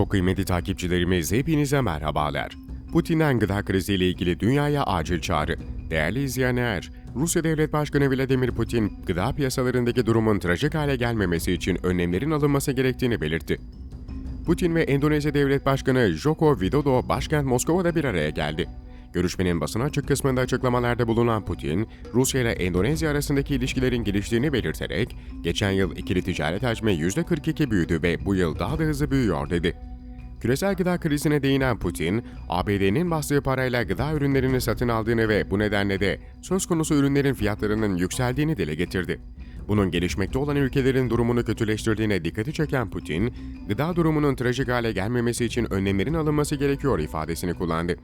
Çok kıymetli takipçilerimiz hepinize merhabalar. Putin'den gıda kriziyle ilgili dünyaya acil çağrı. Değerli izleyenler, Rusya Devlet Başkanı Vladimir Putin, gıda piyasalarındaki durumun trajik hale gelmemesi için önlemlerin alınması gerektiğini belirtti. Putin ve Endonezya Devlet Başkanı Joko Widodo başkent Moskova'da bir araya geldi. Görüşmenin basın açık kısmında açıklamalarda bulunan Putin, Rusya ile Endonezya arasındaki ilişkilerin geliştiğini belirterek, geçen yıl ikili ticaret hacmi %42 büyüdü ve bu yıl daha da hızlı büyüyor dedi. Küresel gıda krizine değinen Putin, ABD'nin bastığı parayla gıda ürünlerini satın aldığını ve bu nedenle de söz konusu ürünlerin fiyatlarının yükseldiğini dile getirdi. Bunun gelişmekte olan ülkelerin durumunu kötüleştirdiğine dikkati çeken Putin, gıda durumunun trajik hale gelmemesi için önlemlerin alınması gerekiyor ifadesini kullandı.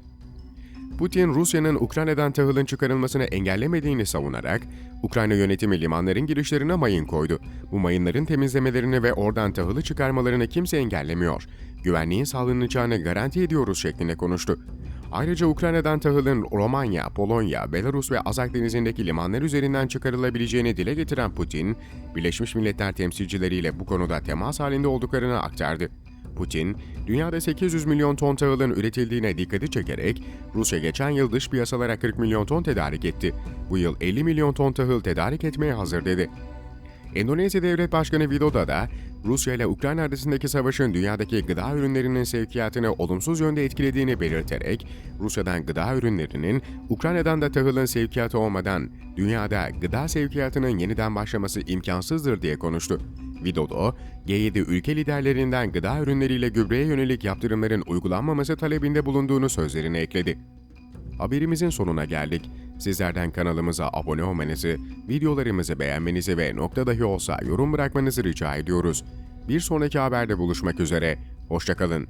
Putin, Rusya'nın Ukrayna'dan tahılın çıkarılmasını engellemediğini savunarak, Ukrayna yönetimi limanların girişlerine mayın koydu. Bu mayınların temizlemelerini ve oradan tahılı çıkarmalarını kimse engellemiyor. Güvenliğin sağlanacağını garanti ediyoruz şeklinde konuştu. Ayrıca Ukrayna'dan tahılın Romanya, Polonya, Belarus ve Azak denizindeki limanlar üzerinden çıkarılabileceğini dile getiren Putin, Birleşmiş Milletler temsilcileriyle bu konuda temas halinde olduklarını aktardı. Putin, dünyada 800 milyon ton tahılın üretildiğine dikkati çekerek, Rusya geçen yıl dış piyasalara 40 milyon ton tedarik etti. Bu yıl 50 milyon ton tahıl tedarik etmeye hazır dedi. Endonezya Devlet Başkanı Widodo da, Rusya ile Ukrayna arasındaki savaşın dünyadaki gıda ürünlerinin sevkiyatını olumsuz yönde etkilediğini belirterek, Rusya'dan gıda ürünlerinin, Ukrayna'dan da tahılın sevkiyatı olmadan dünyada gıda sevkiyatının yeniden başlaması imkansızdır diye konuştu. Widodo, G7 ülke liderlerinden gıda ürünleriyle gübreye yönelik yaptırımların uygulanmaması talebinde bulunduğunu sözlerine ekledi. Haberimizin sonuna geldik. Sizlerden kanalımıza abone olmanızı, videolarımızı beğenmenizi ve nokta dahi olsa yorum bırakmanızı rica ediyoruz. Bir sonraki haberde buluşmak üzere, hoşçakalın.